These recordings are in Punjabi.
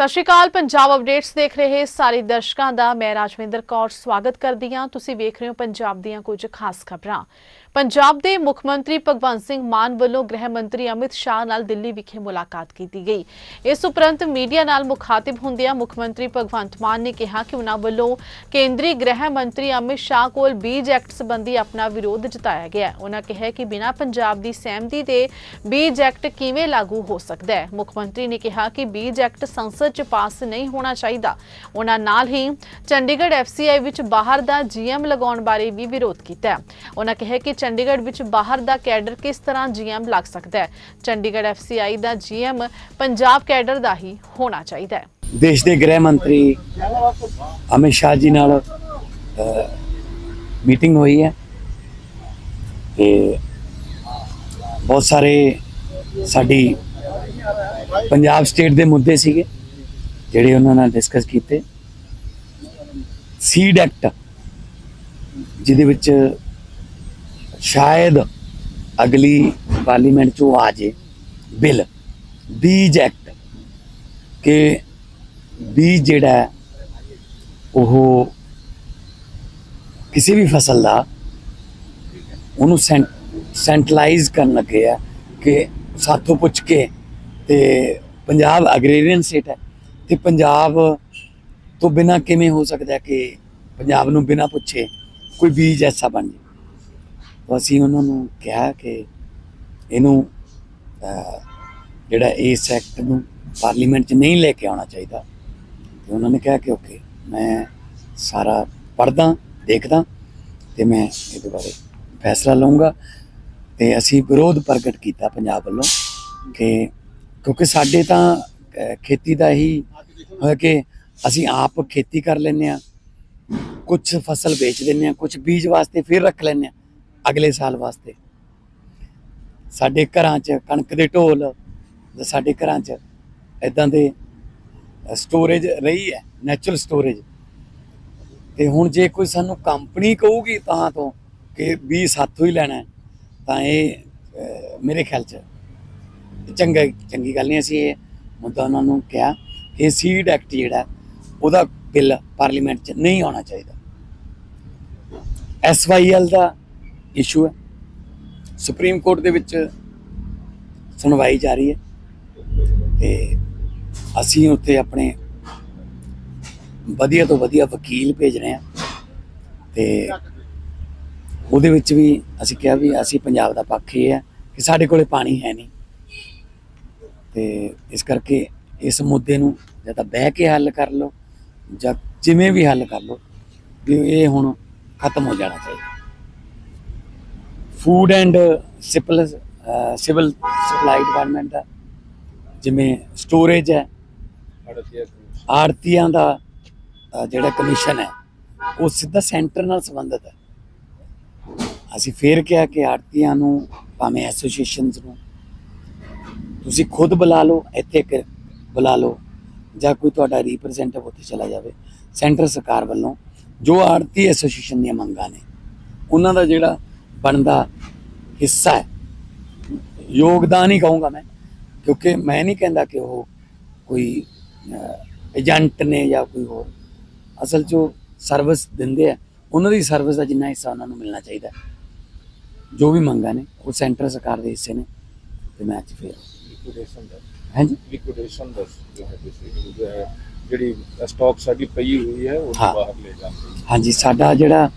ਸਤਿ ਸ਼੍ਰੀ ਅਕਾਲ, ਪੰਜਾਬ ਅਪਡੇਟਸ ਦੇਖ ਰਹੇ ਸਾਰੇ ਦਰਸ਼ਕਾਂ ਦਾ। ਮੈਂ ਰਾਜਵਿੰਦਰ ਕੌਰ, ਸਵਾਗਤ ਕਰਦੀ ਹਾਂ। ਤੁਸੀਂ ਵੇਖ ਰਹੇ ਹੋ ਪੰਜਾਬ ਦੀਆਂ ਕੁਝ ਖਾਸ ਖਬਰਾਂ। ਪੰਜਾਬ ਦੇ ਮੁੱਖ ਮੰਤਰੀ ਭਗਵੰਤ ਸਿੰਘ ਮਾਨ ਵੱਲੋਂ ਗ੍ਰਹਿ ਮੰਤਰੀ ਅਮਿਤ ਸ਼ਾਹ ਨਾਲ ਦਿੱਲੀ ਵਿਖੇ ਮੁਲਾਕਾਤ ਕੀਤੀ ਗਈ। ਇਸ ਉਪਰੰਤ ਮੀਡੀਆ ਨਾਲ ਮੁਖਾਤਿਬ ਹੁੰਦਿਆਂ ਮੁੱਖ ਮੰਤਰੀ ਭਗਵੰਤ ਮਾਨ ਨੇ ਕਿਹਾ ਕਿ ਉਹਨਾਂ ਵੱਲੋਂ ਕੇਂਦਰੀ ਗ੍ਰਹਿ ਮੰਤਰੀ ਅਮਿਤ ਸ਼ਾਹ ਕੋਲ ਬੀਜ ਐਕਟ ਸੰਬੰਧੀ ਆਪਣਾ ਵਿਰੋਧ ਜਤਾਇਆ ਗਿਆ ਉਹਨਾਂ ਕਿਹਾ ਕਿ ਬਿਨਾਂ ਪੰਜਾਬ ਦੀ ਸਹਿਮਤੀ ਦੇ ਬੀਜ ਐਕਟ ਕਿਵੇਂ ਲਾਗੂ ਹੋ ਸਕਦਾ ਹੈ? ਮੁੱਖ ਮੰਤਰੀ ਨੇ ਕਿਹਾ ਕਿ ਬੀਜ ਐਕਟ ਸੰਸਦ 'ਚ ਪਾਸ ਨਹੀਂ ਹੋਣਾ ਚਾਹੀਦਾ। ਉਹਨਾਂ ਨਾਲ ਹੀ ਚੰਡੀਗੜ੍ਹ ਐਫਸੀਆਈ ਵਿੱਚ ਬਾਹਰ ਦਾ ਜੀਐਮ ਲਗਾਉਣ ਬਾਰੇ ਵੀ ਵਿਰੋਧ ਕੀਤਾ ਉਹਨਾਂ ਕਿਹਾ ਕਿ ਚੰਡੀਗੜ੍ਹ ਵਿੱਚ ਬਾਹਰ ਦਾ ਕੈਡਰ ਕਿਸ ਤਰ੍ਹਾਂ ਜੀਐਮ ਲੱਗ ਸਕਦਾ ਹੈ? ਚੰਡੀਗੜ੍ਹ ਐਫਸੀਆਈ ਦਾ ਜੀਐਮ ਪੰਜਾਬ ਕੈਡਰ ਦਾ ਹੀ ਹੋਣਾ ਚਾਹੀਦਾ ਹੈ। ਦੇਸ਼ ਦੇ ਗ੍ਰਹਿ ਮੰਤਰੀ ਅਮਿਤ ਸ਼ਾਹ ਜੀ ਨਾਲ ਮੀਟਿੰਗ ਹੋਈ ਹੈ ਤੇ ਬਹੁਤ ਸਾਰੇ ਸਾਡੀ ਪੰਜਾਬ ਸਟੇਟ ਦੇ ਮੁੱਦੇ ਸੀਗੇ ਜਿਹੜੇ ਉਹਨਾਂ ਨਾਲ ਡਿਸਕਸ ਕੀਤੇ। ਸੀਡ ਐਕਟ, ਜਿਹਦੇ ਵਿੱਚ ਸ਼ਾਇਦ ਅਗਲੀ ਪਾਰਲੀਮੈਂਟ ਚੋਂ ਆ ਜੇ ਬਿੱਲ, ਬੀਜ ਐਕਟ, ਕਿ ਬੀਜ ਜਿਹੜਾ ਉਹ ਕਿਸੇ ਵੀ ਫਸਲ ਦਾ ਉਹਨੂੰ ਸੈਂਟਰਲਾਈਜ਼ ਕਰਨ ਲੱਗੇ ਆ ਕਿ ਸਾਥੋਂ ਪੁੱਛ ਕੇ ਤੇ ਪੰਜਾਬ ਐਗਰੀਰੀਅਨ ਸਟੇਟ ਹੈ ਤੇ ਪੰਜਾਬ ਤੋਂ ਬਿਨਾ ਕਿਵੇਂ ਹੋ ਸਕਦਾ ਕਿ ਪੰਜਾਬ ਨੂੰ ਬਿਨਾ ਪੁੱਛੇ ਕੋਈ ਬੀਜ ਐਸਾ ਬਣ ਜੇ? ਅਸੀਂ ਉਹਨਾਂ ਨੂੰ ਕਿਹਾ ਕਿ ਇਹਨੂੰ ਜਿਹੜਾ ਇਸ ਐਕਟ ਨੂੰ ਪਾਰਲੀਮੈਂਟ 'ਚ ਨਹੀਂ ਲੈ ਕੇ ਆਉਣਾ ਚਾਹੀਦਾ। ਤੇ ਉਹਨਾਂ ਨੇ ਕਿਹਾ ਕਿ ਓਕੇ ਮੈਂ ਸਾਰਾ ਪੜਦਾ ਦੇਖਦਾ ਤੇ ਮੈਂ ਇਹਦੇ ਬਾਰੇ ਫੈਸਲਾ ਲਵਾਂਗਾ ਤੇ ਅਸੀਂ ਵਿਰੋਧ ਪ੍ਰਗਟ ਕੀਤਾ ਪੰਜਾਬ ਵੱਲੋਂ ਕਿ ਕਿਉਂਕਿ ਸਾਡੇ ਤਾਂ ਖੇਤੀ ਦਾ ਹੀ ਹੈ ਕਿ ਅਸੀਂ ਆਪ ਖੇਤੀ ਕਰ ਲੈਂਦੇ ਆ ਕੁਝ ਫਸਲ ਵੇਚ ਦਿੰਦੇ ਆ ਕੁਝ ਬੀਜ ਵਾਸਤੇ ਫਿਰ ਰੱਖ ਲੈਂਦੇ ਆ ਅਗਲੇ ਸਾਲ ਵਾਸਤੇ। ਸਾਡੇ ਘਰਾਂ 'ਚ ਕਣਕ ਦੇ ਢੋਲ ਜਾਂ ਸਾਡੇ ਘਰਾਂ 'ਚ ਇਦਾਂ ਦੇ ਸਟੋਰੇਜ ਰਹੀ ਹੈ ਨੈਚੁਰਲ ਸਟੋਰੇਜ ਤੇ ਹੁਣ ਜੇ ਕੋਈ ਸਾਨੂੰ ਕੰਪਨੀ ਕਹੂਗੀ ਤਾਂ ਤੋਂ ਕਿ ਵੀ ਸਾਥੋਂ ਹੀ ਲੈਣਾ ਤਾਂ ਇਹ ਮੇਰੇ ਖਿਆਲ 'ਚ ਚੰਗਾ ਚੰਗੀ ਗੱਲ ਨਹੀਂ ਅਸੀਂ ਇਹ ਮੁੱਦਾ ਉਹਨਾਂ ਨੂੰ ਕਿਹਾ ਕਿ ਸੀਡ ਐਕਟ ਜਿਹੜਾ ਉਹਦਾ ਬਿੱਲ ਪਾਰਲੀਮੈਂਟ 'ਚ ਨਹੀਂ ਆਉਣਾ ਚਾਹੀਦਾ। ਐਸਵਾਈਐਲ ਦਾ ਇਸ਼ੂ ਹੈ। ਸੁਪਰੀਮ ਕੋਰਟ ਦੇ ਵਿੱਚ ਸੁਣਵਾਈ ਜਾਰੀ ਹੈ ਤੇ ਅਸੀਂ ਉੱਥੇ ਆਪਣੇ ਵਧੀਆ ਤੋਂ ਵਧੀਆ ਵਕੀਲ ਭੇਜ ਰਹੇ ਹਾਂ ਤੇ ਉਹਦੇ ਵਿੱਚ ਵੀ ਅਸੀਂ ਕਿਹਾ ਵੀ ਅਸੀਂ ਪੰਜਾਬ ਦਾ ਪੱਖ ਇਹ ਹੈ ਕਿ ਸਾਡੇ ਕੋਲੇ ਪਾਣੀ ਹੈ ਨਹੀਂ ਤੇ ਇਸ ਕਰਕੇ ਇਸ ਮੁੱਦੇ ਨੂੰ ਜਾਂ ਤਾਂ ਬਹਿ ਕੇ ਹੱਲ ਕਰ ਲਓ ਜਾਂ ਜਿਵੇਂ ਵੀ ਹੱਲ ਕਰ ਲਓ ਵੀ ਇਹ ਹੁਣ ਖਤਮ ਹੋ ਜਾਣਾ ਚਾਹੀਦਾ। ਫੂਡ ਐਂਡ ਸਿਪਲ ਸਿਵਲ ਸਪਲਾਈ ਡਿਪਾਰਟਮੈਂਟ ਦਾ ਜਿਵੇਂ ਸਟੋਰੇਜ ਹੈ, ਆੜਤੀਆਂ ਦਾ ਜਿਹੜਾ ਕਮਿਸ਼ਨ ਹੈ, ਉਹ ਸਿੱਧਾ ਸੈਂਟਰ ਨਾਲ ਸੰਬੰਧਿਤ ਹੈ। ਅਸੀਂ ਫੇਰ ਕਿਹਾ ਕਿ ਆੜਤੀਆਂ ਨੂੰ, ਭਾਵੇਂ ਐਸੋਸੀਏਸ਼ਨਸ ਨੂੰ, ਤੁਸੀਂ ਖੁਦ ਬੁਲਾ ਲਓ, ਇੱਥੇ ਬੁਲਾ ਲਓ, ਜਾਂ ਕੋਈ ਤੁਹਾਡਾ ਰਿਪਰੈਜ਼ੈਂਟੇਟਿਵ ਉੱਥੇ ਚਲਾ ਜਾਵੇ ਸੈਂਟਰ ਸਰਕਾਰ ਵੱਲੋਂ, ਜੋ ਆੜਤੀ ਐਸੋਸੀਏਸ਼ਨ ਦੀਆਂ ਮੰਗਾਂ ਨੇ, ਉਹਨਾਂ ਦਾ ਜਿਹੜਾ ਬਣਦਾ ਹਿੱਸਾ ਹੈ। ਯੋਗਦਾਨ ਹੀ ਕਹੂੰਗਾ ਮੈਂ ਕਿਉਂਕਿ ਮੈਂ ਨਹੀਂ ਕਹਿੰਦਾ ਕਿ ਉਹ ਕੋਈ ਏਜੰਟ ਨੇ ਜਾਂ ਕੋਈ ਹੋਰ। ਅਸਲ 'ਚ ਸਰਵਿਸ ਦਿੰਦੇ ਆ। ਉਹਨਾਂ ਦੀ ਸਰਵਿਸ ਦਾ ਜਿੰਨਾ ਹਿੱਸਾ ਉਹਨਾਂ ਨੂੰ ਮਿਲਣਾ ਚਾਹੀਦਾ। ਜੋ ਵੀ ਮੰਗਾਂ ਨੇ ਉਹ ਸੈਂਟਰ ਸਰਕਾਰ ਦੇ ਹਿੱਸੇ ਨੇ ਤੇ ਮੈਂ ਅੱਜ ਫੇਰ ਲਿਕੁਇਡੇਸ਼ਨ ਦਾ। ਹਾਂਜੀ? ਲਿਕੁਇਡੇਸ਼ਨ ਦਾ ਜੋ ਹੈ ਜਿਹੜੀ ਸਟਾਕ ਸਾਡੀ ਪਈ ਹੋਈ ਹੈ ਉਹ। ਬਾਹਰ ਲੈ ਜਾਂਦੇ ਹਾਂਜੀ ਸਾਡਾ ਜਿਹੜਾ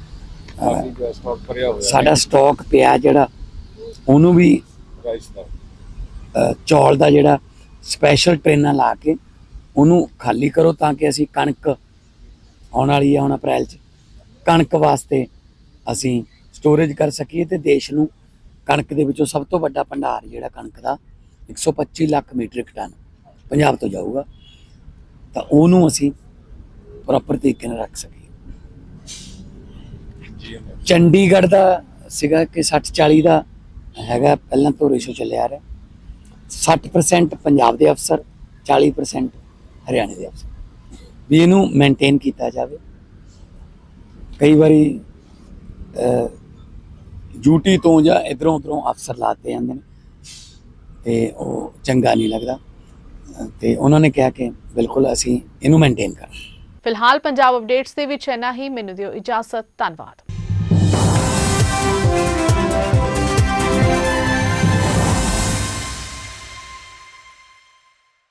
ਬਾਕੀ ਜੋ ਸਟਾਕ ਭਰਿਆ ਹੋਇਆ ਸਾਡਾ ਸਟਾਕ ਪਿਆ ਜਿਹੜਾ ਉਹਨੂੰ ਵੀ ਦਾ। ਚੌਲ ਦਾ ਜਿਹੜਾ ਸਪੈਸ਼ਲ ਟ੍ਰੇਨਾਂ ਲਾ ਕੇ ਉਹਨੂੰ ਖਾਲੀ ਕਰੋ ਤਾਂ ਕਿ ਅਸੀਂ ਕਣਕ ਆਉਣ ਵਾਲੀ ਹੈ ਹੁਣ ਅਪ੍ਰੈਲ 'ਚ। ਕਣਕ ਵਾਸਤੇ ਅਸੀਂ ਸਟੋਰੇਜ ਕਰ ਸਕੀਏ ਤੇ ਦੇਸ਼ ਨੂੰ ਕਣਕ ਦੇ ਵਿੱਚੋਂ ਸਭ ਤੋਂ ਵੱਡਾ ਭੰਡਾਰ ਜਿਹੜਾ ਕਣਕ ਦਾ 125 ਲੱਖ ਮੀਟ੍ਰਿਕ ਟਨ ਪੰਜਾਬ ਤੋਂ ਜਾਊਗਾ। ਤਾਂ ਉਹਨੂੰ ਅਸੀਂ ਪ੍ਰੋਪਰ ਤਰੀਕੇ ਨਾਲ ਰੱਖ ਸਕੀਏ। ਚੰਡੀਗੜ੍ਹ ਦਾ ਸੀਗਾ ਕਿ 60 40 ਦਾ ਹੈਗਾ, ਪਹਿਲਾਂ ਤੋਂ ਰੇਸ਼ੋ ਚੱਲਿਆ ਰਿਹਾ। 60% ਪੰਜਾਬ ਦੇ ਅਫਸਰ 40% ਹਰਿਆਣੇ ਦੇ ਅਫਸਰ। ਵੀ ਇਹਨੂੰ ਮੇਨਟੇਨ ਕੀਤਾ ਜਾਵੇ। ਕਈ ਵਾਰੀ ਡਿਊਟੀ ਤੋਂ ਜਾਂ ਇਧਰੋਂ ਉਧਰੋਂ ਅਫਸਰ ਲਾਤੇ ਜਾਂਦੇ ਨੇ ਤੇ ਉਹ ਚੰਗਾ ਨਹੀਂ ਲੱਗਦਾ। ਤੇ ਉਹਨਾਂ ਨੇ ਕਿਹਾ ਕਿ ਬਿਲਕੁਲ ਅਸੀਂ ਇਹਨੂੰ ਮੇਨਟੇਨ ਕਰਾਂਗੇ। ਫਿਲਹਾਲ ਪੰਜਾਬ ਅਪਡੇਟਸ ਦੇ ਵਿੱਚ ਇੰਨਾ ਹੀ। ਮੈਨੂੰ ਦਿਓ ਇਜਾਜ਼ਤ। ਧੰਨਵਾਦ।